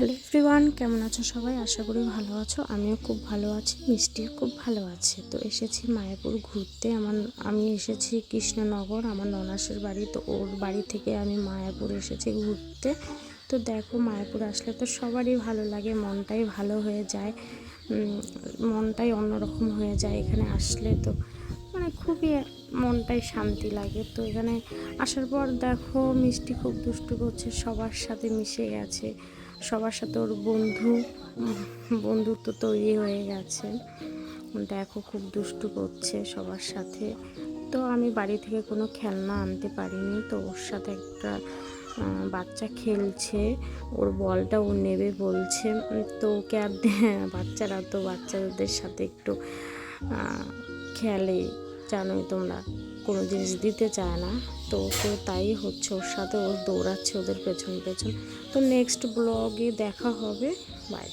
Hello everyone, কেমন আছো সবাই? আশা করি ভালো আছো। আমিও খুব ভালো আছি, মিষ্টি খুব ভালো আছে। তো এসেছি মায়াপুর ঘুরতে। আমার, আমি এসেছি কৃষ্ণনগর, আমার ননাসের বাড়ি। তো ওর বাড়ি থেকে আমি মায়াপুর এসেছি ঘুরতে। তো দেখো, মায়াপুর আসলে তো সবারই ভালো লাগে, মনটাই ভালো হয়ে যায়। মনটাই অন্যরকম হয়ে যায় এখানে আসলে। তো মানে খুবই মনটাই শান্তি লাগে। তো এখানে আসার পর দেখো, মিষ্টি খুব দুষ্টু করছে, সবার সাথে মিশে গেছে। সবার সাথে ওর বন্ধু, বন্ধুত্ব তৈরি হয়ে গেছে। দেখো খুব দুষ্টু করছে সবার সাথে। তো আমি বাড়ি থেকে কোনো খেলনা আনতে পারিনি, তো ওর সাথে একটা বাচ্চা খেলছে, ওর বলটা ও নেবে বলছে। তো ওকে আর বাচ্চারা তো বাচ্চাদের সাথে একটু খেলে। জানোই তোমরা। কোনো জিনিস দিতে চায় না। তো ওকে তাই হচ্ছে ওর সাথে ওর দৌড়াচ্ছে ওদের পেছন পেছন তো নেক্সট ব্লগে দেখা হবে। বাই